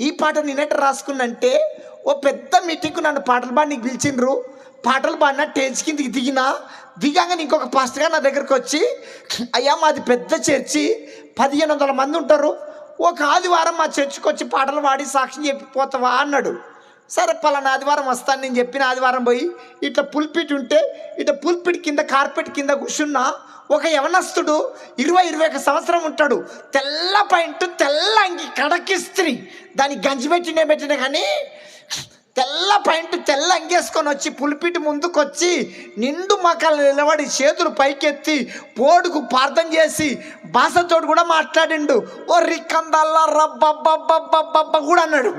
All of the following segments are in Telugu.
ఈ పాట నేనెట రాసుకున్నంటే ఓ పెద్ద మీటింగ్కు నన్ను పాటలు పాడి పిలిచిండ్రు. పాటలు పాడిన టేజ్ కిందకి దిగినా దిగాగానే ఇంకొక పాస్టర్గా నా దగ్గరకు వచ్చి అయ్యా మాది పెద్ద చర్చి పదిహేను వందల మంది ఉంటారు. ఒక ఆదివారం మా చర్చికి వచ్చి పాటలు పాడి సాక్ష్యం చెప్పిపోతావా? అన్నాడు. సరే పలానా ఆదివారం వస్తాను నేను చెప్పిన ఆదివారం పోయి ఇట్లా పుల్పిట్ ఉంటే ఇట్లా పుల్పిట్ కింద కార్పెట్ కింద కూర్చున్నా ఒక యవనస్తుడు ఇరవై ఇరవై ఒక సంవత్సరం ఉంటాడు తెల్ల పాయింట్ తెల్ల అంగి కడకిస్త్రీ దాన్ని గంజి పెట్టినే పెట్టిన కానీ తెల్ల పాయింట్ తెల్ల అంగేసుకొని వచ్చి పులిపిటి ముందుకొచ్చి నిండు మకాలు నిలబడి చేతులు పైకెత్తి పోడుకు ప్రార్థన చేసి భాషతోడు కూడా మాట్లాడిండు. ఓ రిక్కందల్లా రబ్బబ్బబ్బబ్బబ్బ కూడా అన్నాడు.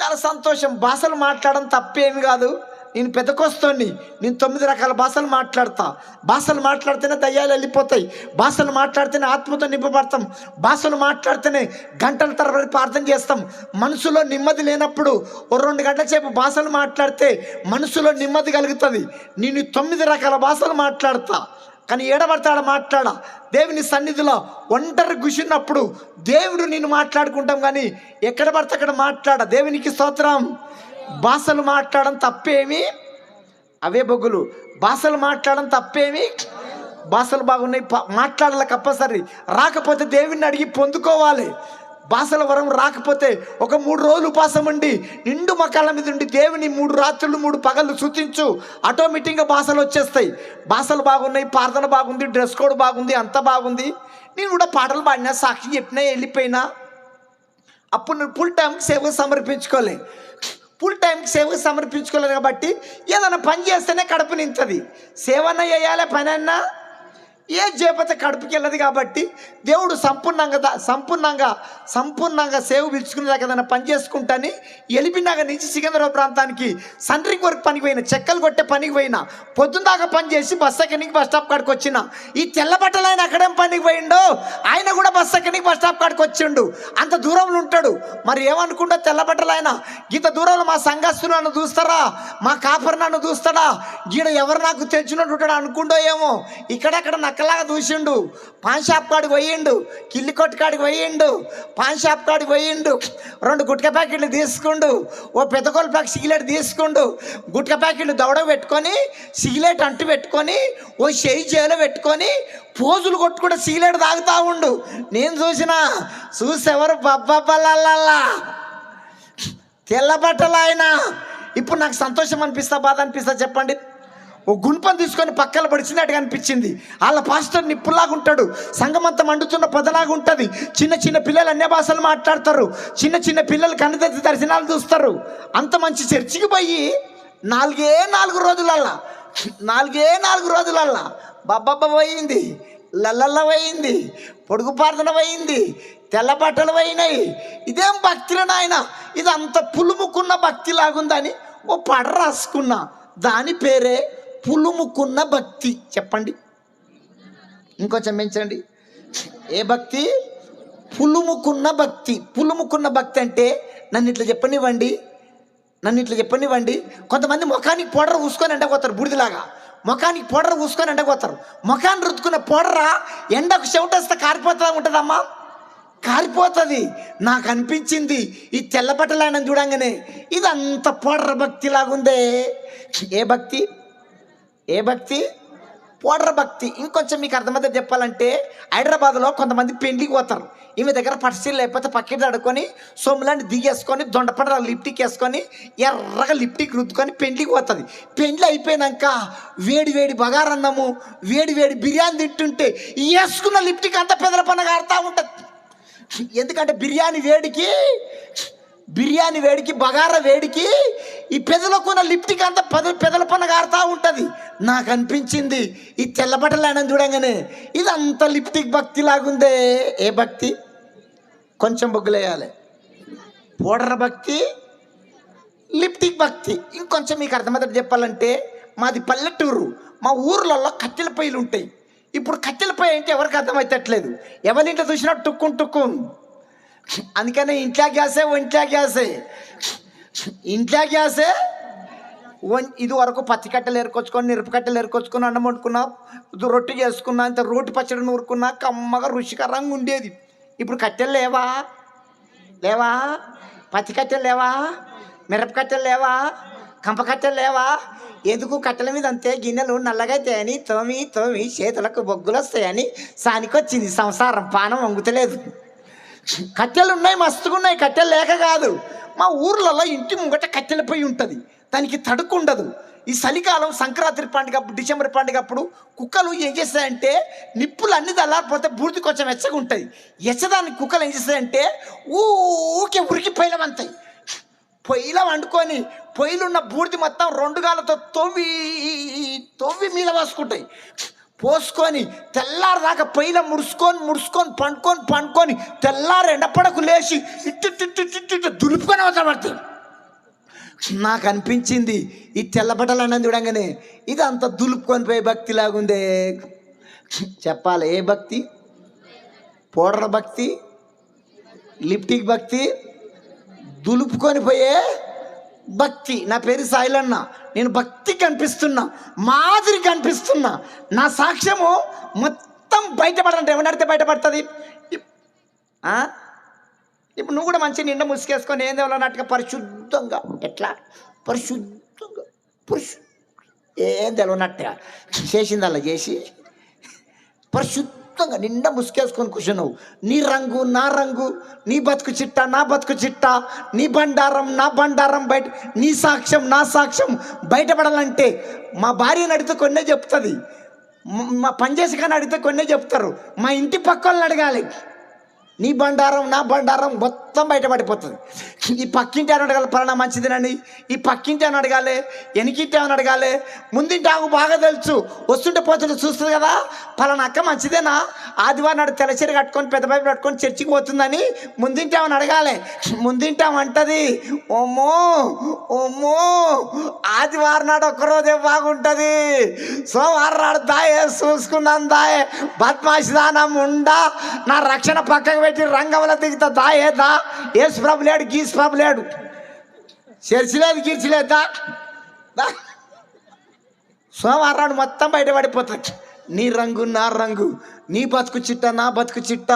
చాలా సంతోషం. భాషలు మాట్లాడడం తప్పేమి కాదు. నేను పెద్దకొస్తోని నేను తొమ్మిది రకాల భాషలు మాట్లాడతా. భాషలు మాట్లాడితేనే దయ్యాలు వెళ్ళిపోతాయి. భాషలు మాట్లాడితేనే ఆత్మతో నింపబడతాం. భాషలు మాట్లాడితేనే గంటల తరబడి ప్రార్థన చేస్తాం. మనసులో నెమ్మది లేనప్పుడు ఓ రెండు గంటల సేపు భాషలు మాట్లాడితే మనసులో నెమ్మది కలుగుతుంది. నేను తొమ్మిది రకాల భాషలు మాట్లాడతా. కానీ ఏడబడతాడ మాట్లాడ. దేవుని సన్నిధిలో ఒంటరి కూర్చున్నప్పుడు దేవుడు నేను మాట్లాడుకుంటాం కానీ ఎక్కడ పడితే అక్కడ మాట్లాడ. దేవునికి స్తోత్రం. భాషలు మాట్లాడడం తప్పేమి? అవే బొగ్గులు. భాషలు మాట్లాడడం తప్పేమి? భాషలు బాగున్నాయి. మాట్లాడాలి కంపల్సరీ రాకపోతే దేవుణ్ణి అడిగి పొందుకోవాలి. భాషల వరం రాకపోతే ఒక మూడు రోజులు ఉపాసం ఉండి నిండు మకాల మీద ఉండి దేవుని మూడు రాత్రులు మూడు పగళ్ళు సూచించు. ఆటోమేటిక్గా భాషలు వచ్చేస్తాయి. భాషలు బాగున్నాయి ప్రార్థన బాగుంది డ్రెస్ కోడ్ బాగుంది అంత బాగుంది. నేను కూడా పాటలు పాడినా సాక్షి చెప్పినా వెళ్ళిపోయినా. అప్పుడు నేను ఫుల్ టైంకి సేవకు సమర్పించుకోలే. ఫుల్ టైంకి సేవకు సమర్పించుకోలేదు కాబట్టి ఏదైనా పని చేస్తేనే కడుపు నింతది. సేవన చేయాలి పని అన్నా ఏ చేపత కడుపుకి వెళ్ళదు కాబట్టి దేవుడు సంపూర్ణంగా సంపూర్ణంగా సంపూర్ణంగా సేవ పిలుచుకునేదాకా ఏదైనా పని చేసుకుంటాని ఎలిపినాక నుంచి సికింద్రాబాద్ ప్రాంతానికి సండ్రింగ్ వరకు పనికి పోయిన చెక్కలు కొట్టే పనికి పోయిన పొద్దున్న దాకా పని చేసి బస్ ఎక్కడికి బస్ స్టాప్ కాడికి వచ్చిన ఈ తెల్లబట్టలు ఆయన అక్కడేం పనికి పోయిండో ఆయన కూడా బస్ ఎక్కడికి బస్ స్టాప్ కాడికి వచ్చిండు. అంత దూరంలో ఉంటాడు. మరి ఏమనుకుంటా తెల్లబట్టలు ఆయన? ఇంత దూరంలో మా సంఘస్తులు నన్ను చూస్తారా? మా కాపర్ నన్ను చూస్తాడా? గీడ ఎవరు నాకు తెచ్చినట్టు ఉంటాడు అనుకుంటో ఏమో? ఇక్కడక్కడ నక్కలాగా చూసిండు పాన్ షాప్ కాడికి పోయిండు. కిల్లి కొట్టు కాడికి పోయిండు. పాన్ షాప్ కాడికి పోయిండు. రెండు గుట్క ప్యాకెట్లు తీసుకుండు. ఓ పెద్దకోలు ప్యాక్ సిగరెట్ తీసుకుండు. గుట్క ప్యాకెట్లు దవడ పెట్టుకొని సిగరెట్ అంటు పెట్టుకొని ఓ చేయి చేలో పెట్టుకొని పోజులు కొట్టుకుంటే సిగరెట్ తాగుతా ఉండు. నేను చూసిన చూసేవారు బబ్బబ్బలల్లా తెల్ల బట్టలు ఆయన. ఇప్పుడు నాకు సంతోషం అనిపిస్తా బాధ అనిపిస్తా చెప్పండి. ఓ గుణపం తీసుకొని పక్కన పడిచినట్టుగా అనిపించింది. వాళ్ళ పాస్టర్ నిప్పులాగా ఉంటాడు. సంగమంతా మండుతున్న పొదలాగా ఉంటుంది. చిన్న చిన్న పిల్లలు అన్య భాషలు మాట్లాడతారు. చిన్న చిన్న పిల్లలు కన్నదెత్తి దర్శనాలు చూస్తారు. అంత మంచి చర్చికి పోయి నాలుగే నాలుగు రోజులల్లా నాలుగే నాలుగు రోజులల్లా బబ్బబ్బ పోయింది. లల్లల్ల పోయింది. పొడుగు ప్రార్థన పోయింది. తెల్ల బట్టలు పోయినాయి. ఇదేం భక్తిలో నాయన? ఇది అంత పులుముకున్న భక్తి లాగుందని ఓ పడ రాసుకున్నా దాని పేరే పులుముకున్న భక్తి. చెప్పండి. ఇంకొంచెం పెంచండి ఏ భక్తి? పులుముకున్న భక్తి. పులుముకున్న భక్తి అంటే నన్ను ఇట్లా చెప్పనివ్వండి. నన్ను ఇట్లా చెప్పనివ్వండి. కొంతమంది ముఖానికి పౌడర్ పూసుకొని ఎండపోతారు బూడిదలాగా. ముఖానికి పౌడర్ పూసుకొని ఎండపోతారు ముఖాన్ని రుద్దుకున్న పౌడరా ఎండకు చెవిటేస్తే కారిపోతా ఉంటుందమ్మా. కారిపోతుంది. నాకు అనిపించింది ఈ తెల్లబట్టలు ఆయన చూడంగానే. ఇది అంత పౌడర్ భక్తి లాగుందే ఏ భక్తి? ఏ భక్తి? పోడర భక్తి. ఇంకొంచెం మీకు అర్థమైతే చెప్పాలంటే హైదరాబాద్లో కొంతమంది పెండ్లికి పోతారు. ఈమె దగ్గర పర్సీలు లేకపోతే పక్కకి అడుకొని సొమ్ములాంటి దిగేసుకొని దొండపడ లిప్టిక్ వేసుకొని ఎర్రగా లిప్టిక్ రుద్దుకొని పెండ్లికి పోతుంది. పెండ్లి అయిపోయినాక వేడి వేడి బగారన్నము వేడి వేడి బిర్యానీ తింటుంటే వేసుకున్న లిప్టిక్ అంతా పెదల పనగా ఆడుతూ ఉంటుంది. ఎందుకంటే బిర్యానీ వేడికి బిర్యానీ వేడికి బగారా వేడికి ఈ పెదలకున్న లిప్టిక్ అంతా పెద పెదల పన కారుతా ఉంటుంది. నాకు అనిపించింది ఈ తెల్లబట్టలు ఆయన చూడంగానే ఇదంతా లిప్టిక్ భక్తి లాగుందే. ఏ భక్తి? కొంచెం బొగ్గులేయాలి. పౌడర్ భక్తి లిప్టిక్ భక్తి. ఇంకొంచెం మీకు అర్థమవుతుంది చెప్పాలంటే మాది పల్లెటూరు. మా ఊర్లలో కట్టెల పొయ్యిలు ఉంటాయి ఇప్పుడు కట్టెల పొయ్యి అంటే ఎవరికి అర్థమవుతట్లేదు ఎవరింట్లో చూసినా టుక్కున్ టుక్కుం అందుకనే ఇంట్లో గ్యాసే ఒంట్లో గ్యాసే. ఇంట్లో గ్యాసే ఇది వరకు పచ్చికట్టలు కట్టెలు ఏరుకొచ్చుకొని మిరప కట్టెలు ఏరుకొచ్చుకొని అన్నం వండుకున్నా రొట్టె చేసుకున్నా ఇంత రోటి పచ్చడి నూరుకున్నా కమ్మగా రుచికరంగా ఉండేది. ఇప్పుడు కట్టెలు లేవా? లేవా? పచ్చికట్టెలు లేవా? మిరప కట్టెలు లేవా? కంపకట్టెలు లేవా? ఎందుకు కట్టెల మీద అంతే గిన్నెలు నల్లగైతాయని తోమి తోమి చేతులకు బొగ్గులు వస్తాయని సానికొచ్చింది. సంసారం పానం వంగుతలేదు. కట్టెలు ఉన్నాయి మస్తుగా ఉన్నాయి కట్టెలు లేక కాదు. మా ఊర్లలో ఇంటి ముంగట కట్టెల పొయ్యి ఉంటుంది. దానికి తడుకు ఉండదు. ఈ చలికాలం సంక్రాంతి పండుగ డిసెంబర్ పండుగ అప్పుడు కుక్కలు ఏం చేస్తాయంటే నిప్పులు అన్ని దల్లారిపోతే బూర్తి కొంచెం వెచ్చగా ఉంటుంది ఎచ్చదానికి కుక్కలు ఏం చేస్తాయంటే ఊకే ఉరికి పైలమంతాయి పొయ్యిలో వండుకొని పొయ్యిలున్న బూడిది మొత్తం రెండు గాలతో తొవ్వి తొవ్వి మీద పోసుకుంటాయి. పోసుకొని తెల్లారిదాకా పొయ్యిలో ముడుచుకొని ముడుచుకొని పండుకొని పండుకొని తెల్లారి ఎండపడకు లేచి ఇట్టు ఇట్టు ఇట్టు దులుపుకొని అవసరం నాకు అనిపించింది ఈ తెల్లబట్టలు అన్నది చూడంగానే ఇది అంత దులుపుకొని పోయే భక్తి లాగుందే. చెప్పాలి ఏ భక్తి? పౌడర్ భక్తి? లిప్టిక్ భక్తి? దులుపుకొని పోయే భక్తి. నా పేరు సాయిలన్న. నేను భక్తి కనిపిస్తున్నా మాదిరి కనిపిస్తున్నా. నా సాక్ష్యము మొత్తం బయటపడంటే ఎవరినడితే బయటపడుతుంది? ఇప్పుడు నువ్వు కూడా మంచి నిండా ముసుకేసుకొని ఏం తెలవనట్టుగా పరిశుద్ధంగా? ఎట్లా? పరిశుద్ధంగా. పరిశు ఏం తెలవనట్టుగా. చేసిందల్లా చేసి? పరిశుద్ధ మొత్తంగా నిండా ముసుకేసుకొని కూర్చున్నావు. నీ రంగు నా రంగు నీ బతుకు చిట్ట నా బతుకు చిట్ట నీ బండారం నా బండారం బయట నీ సాక్ష్యం నా సాక్ష్యం బయటపడాలంటే మా భార్యను అడిగితే కొన్నే చెప్తుంది. మా పనిచేసి కానీ అడిగితే కొన్నే చెప్తారు. మా ఇంటి పక్క వాళ్ళని అడగాలి. నీ బండారం నా బండారం మొత్తం మొత్తం బయటపడిపోతుంది ఈ పక్కింటి అని అడగాలి పలానా మంచిదేనండి ఈ పక్కింటి అని అడగాలి వెనకింటి అని అడగాలి ముందింటి ఆకు బాగా తెలుసు వస్తుంటే పోతుంటే చూస్తుంది కదా పలానా అక్క మంచిదేనా? ఆదివారం నాడు తెల్లచీర కట్టుకొని పెద్ద పైపు కట్టుకొని చర్చికి పోతుందని ముందింటి ఆమెను అడగాలి. ముందింటి ఆమె అంటది ఓమో ఓమో ఆదివారం నాడు ఒక్కరోజే బాగుంటుంది. సోమవారం నాడు దాయే చూసుకున్నాను దాయే బద్మాషిదానం ఉండా నా రక్షణ పక్కకు పెట్టి రంగంలో దిగుతా దాయేదా? ఏసు ప్రభు లేడు గీసు ప్రభు లేడు. చర్చి లేదు గీర్చి లేదు సోమవారం మొత్తం బయటపడిపోతుంది నీ రంగు నా రంగు. నీ బతుకు చిట్ట నా బతుకు చిట్ట.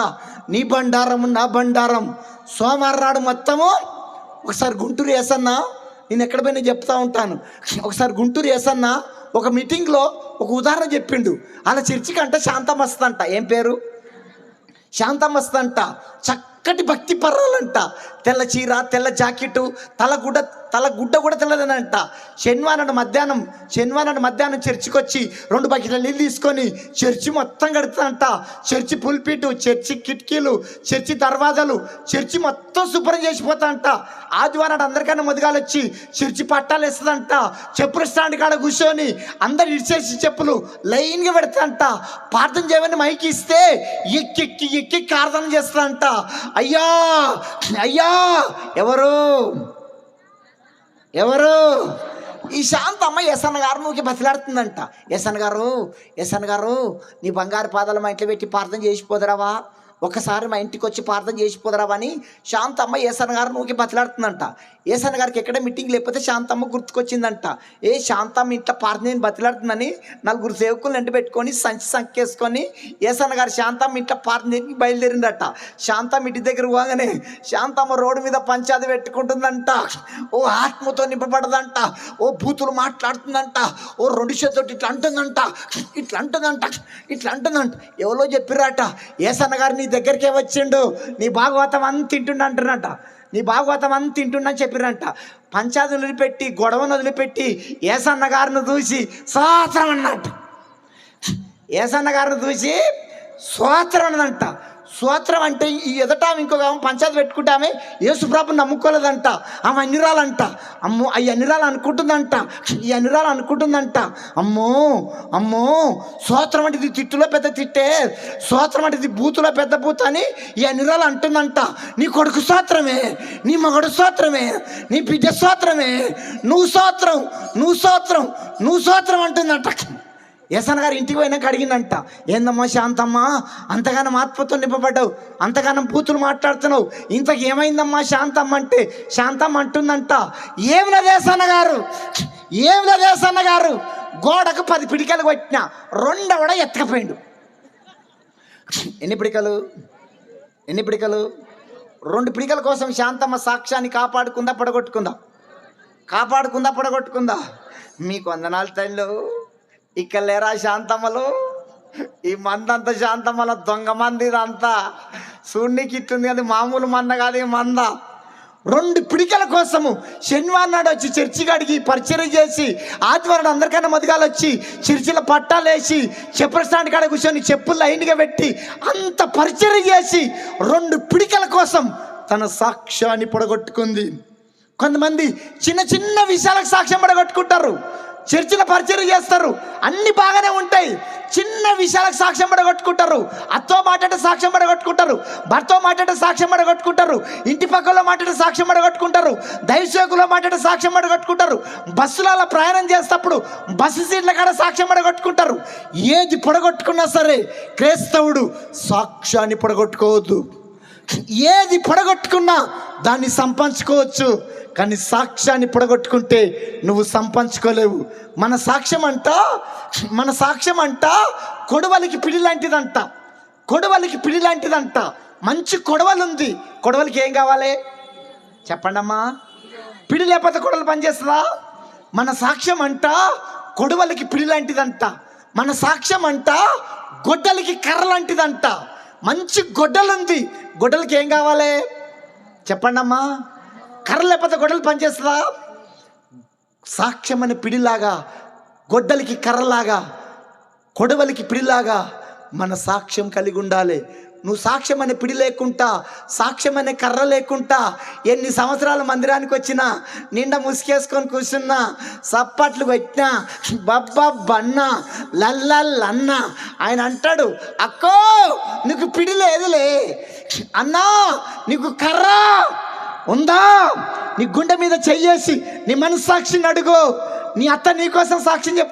నీ బండారం నా బండారం. సోమవారరాడు మొత్తము ఒకసారి గుంటూరు వేసన్నా నేను ఎక్కడ పోయినా చెప్తా ఉంటాను. ఒకసారి గుంటూరు వేసన్నా ఒక మీటింగ్లో ఒక ఉదాహరణ చెప్పిండు. అలా చర్చికి అంట శాంతం అంట. ఏం పేరు? శాంతమస్తంట చక్క చక్కటి భక్తి పర్రాలంట తెల్ల చీర తెల్ల జాకెట్ తల తల గుడ్డ కూడా తెల్లదనంట శనివారం మధ్యాహ్నం శనివారం మధ్యాహ్నం చర్చికి వచ్చి రెండు బకెట్ల నీళ్ళు తీసుకొని చర్చి మొత్తం కడుతుందంట చర్చి పుల్పిటు చర్చి కిటికీలు చర్చి దర్వాజాలు చర్చి మొత్తం శుభ్రం చేసిపోతాంట ఆదివారం అందరికన్నా ముదిగాలు వచ్చి చర్చి పట్టాలు వేస్తుందంట. చెప్పుల స్టాండ్ కాడ కూర్చొని అందరు ఇడిచేసి చెప్పులు లైన్గా పెడతాంట ప్రార్థన చేయమని మైకి ఇస్తే ఎక్కెక్కి ఎక్కి ప్రార్థన చేస్తాంట అయ్యా అయ్యా ఎవరు? ఎవరు? ఈ శాంతమ్మ ఎస్ఎన్ గారు నువ్వు బతిలాడుతుందంట. ఎస్ఎన్ గారు ఎస్ఎన్ గారు నీ బంగారు పాదాలు మా ఇంట్లో పెట్టి ప్రార్థన చేసిపోదురావా ఒకసారి మా ఇంటికి వచ్చి ప్రార్థన చేసిపోదురావా శాంతమ్మ ఏసన్న గారు నువ్వుకి బతిలాడుతుందంట. ఏసన్న గారికి ఎక్కడ మీటింగ్ లేకపోతే శాంతమ్మ గుర్తుకొచ్చిందంట. ఏ శాంతమ్మ ఇంట్లో ప్రార్థన బతిలాడుతుందని నలుగురు సేవకులు ఎంట పెట్టుకొని సంచి సంకేసుకొని ఏసన్న గారు శాంతమ్మ ఇంట్లో ప్రార్థన చేయడానికి బయలుదేరిందట. శాంతమ్మ ఇంటి దగ్గర పోగానే శాంతమ్మ రోడ్డు మీద పంచాది పెట్టుకుంటుందంట. ఓ ఆత్మతో నింపబడదంట. ఓ బూతులు మాట్లాడుతుందంట. ఓ రెండు చేతులు ఇట్లా అంటుందంట. ఇట్లా అంటుందంట. ఇట్లా అంటుందంట. ఎవరో చెప్పిరాట ఏసన్న గారిని దగ్గరికే వచ్చిండు. నీ భాగవతం అంత తింటుండ అంటున్నట. నీ భాగవతం అంత తింటుండని చెప్పిరంట పంచాది వదిలిపెట్టి గొడవను వదిలిపెట్టి ఏసన్న గారిని చూసి సోత్రం అన్నట్టు. ఏసన్న గారిని చూసి సోత్రం అన్నదంట. స్వాత్రం అంటే ఈ ఎదట ఇంకొక ఆమె పంచాయతీ పెట్టుకుంటే ఆమె యేసుప్రభు నమ్ముకోలేదంట. ఆమె అన్నిరాలంట అమ్మో అవి అన్నిరాలు అనుకుంటుందంట. ఈ అన్నిరాలు అనుకుంటుందంట. అమ్మో అమ్మో స్వాత్రం అంటే ఇది తిట్టులో పెద్ద తిట్టే. స్వాత్రం అంటే ఇది బూతులో పెద్ద బూత్ అని ఈ అన్నిరాలు అంటుందంట. నీ కొడుకు స్వాత్రమే నీ మగడు స్వాత్రమే నీ బిడ్డ స్వాత్రమే నువ్వు స్వాత్రం నువ్వు స్వాత్రం నువ్వు స్వాత్రం అంటుందంట. యసన్ గారు ఇంటికి పోయినాక అడిగిందంట ఏందమ్మా శాంతమ్మా అంతగానం ఆత్మతో నింపబడ్డావు అంతగానం పూతులు మాట్లాడుతున్నావు ఇంతకు ఏమైందమ్మా శాంతమ్మ అంటే శాంతమ్మ అంటుందంట ఏం లేదేసన్న గారు ఏం లేదేసన్న గారు గోడకు పది పిడికలు కొట్టిన రెండవడ ఎత్తకపోయిండు. ఎన్ని పిడికలు? ఎన్ని పిడికలు? రెండు పిడికల కోసం శాంతమ్మ సాక్ష్యాన్ని కాపాడుకుందా పడగొట్టుకుందా? కాపాడుకుందా పడగొట్టుకుందా? మీకు వందనాలు తల్లు. ఇక్కడ లేరా శాంతమ్మలు? ఈ మందంతా శాంతమ్మల దొంగ మంది ఇదంతా చూడ్నికి ఇట్టుంది అది మామూలు మంద కాదు ఈ మంద. రెండు పిడికల కోసము శనివారం నాడు వచ్చి చర్చి కాడికి పరిచయం చేసి ఆదివారం అందరికన్నా మదిగాలు వచ్చి చర్చిల పట్టాలు వేసి చెప్పుల స్టాండ్ కాడ కూర్చొని చెప్పులు లైన్గా పెట్టి అంత పరిచయం చేసి రెండు పిడికల కోసం తన సాక్ష్యాన్ని పొడగొట్టుకుంది. కొంతమంది చిన్న చిన్న విషయాలకు సాక్ష్యం పడగొట్టుకుంటారు. చర్చిల పరిచయం చేస్తారు. అన్ని బాగానే ఉంటాయి. చిన్న విషయాలకు సాక్ష్యం పడగొట్టుకుంటారు. అత్తో మాట్లాడే సాక్ష్యం పడగొట్టుకుంటారు. భర్తో మాట్లాడే సాక్ష్యం పడగొట్టుకుంటారు. ఇంటి పక్కలో మాట్లాడే సాక్ష్యం పడగొట్టుకుంటారు. దైవసేకులో మాట్లాడే సాక్ష్యం పడగొట్టుకుంటారు. బస్సులలో ప్రయాణం చేసేటప్పుడు బస్సు సీట్ల కాడ సాక్ష్యం పడగొట్టుకుంటారు. ఏది పొడగొట్టుకున్నా సరే క్రైస్తవుడు సాక్ష్యాన్ని పొడగొట్టుకోవద్దు. ఏది పొడగొట్టుకున్నా దాన్ని సంపాదించుకోవచ్చు కానీ సాక్ష్యాన్ని పొడగొట్టుకుంటే నువ్వు సంపాదించుకోలేవు మన సాక్ష్యం అంట మన సాక్ష్యం అంట కొడవలికి పిడి లాంటిదంట. కొడవలికి పిడి లాంటిదంట. మంచి కొడవలు ఉంది కొడవలికి ఏం కావాలి? చెప్పండమ్మా. పిడి లేకపోతే కొడవలు పనిచేస్తుందా? మన సాక్ష్యం అంట కొడవలికి పిడి లాంటిదంట. మన సాక్ష్యం అంట గొడ్డలికి కర్ర లాంటిదంట. మంచి గొడ్డలుంది. గొడ్డలకి ఏం కావాలి? చెప్పండమ్మా. కర్ర లేకపోతే గొడ్డలు పనిచేస్తుందా? సాక్ష్యం అనే పిడిలాగా గొడ్డలికి కర్రలాగా కొడవలికి పిడిలాగా మన సాక్ష్యం కలిగి ఉండాలి. నువ్వు సాక్ష్యం అనే పిడి లేకుండా సాక్ష్యం అనే కర్ర లేకుండా ఎన్ని సంవత్సరాల మందిరానికి వచ్చినా నిండా ముసుకేసుకొని కూర్చున్నా సప్పట్లు పెట్టినా బబ్బన్న లల్లన్న ఆయన అంటాడు అక్కో నీకు పిడి లేదులే. అన్నా నీకు కర్ర ఉందా? నీ గుండె మీద చెయ్యేసి నీ మనస్సాక్షిని అడుగు. నీ అత్త నీ కోసం సాక్ష్యం చెప్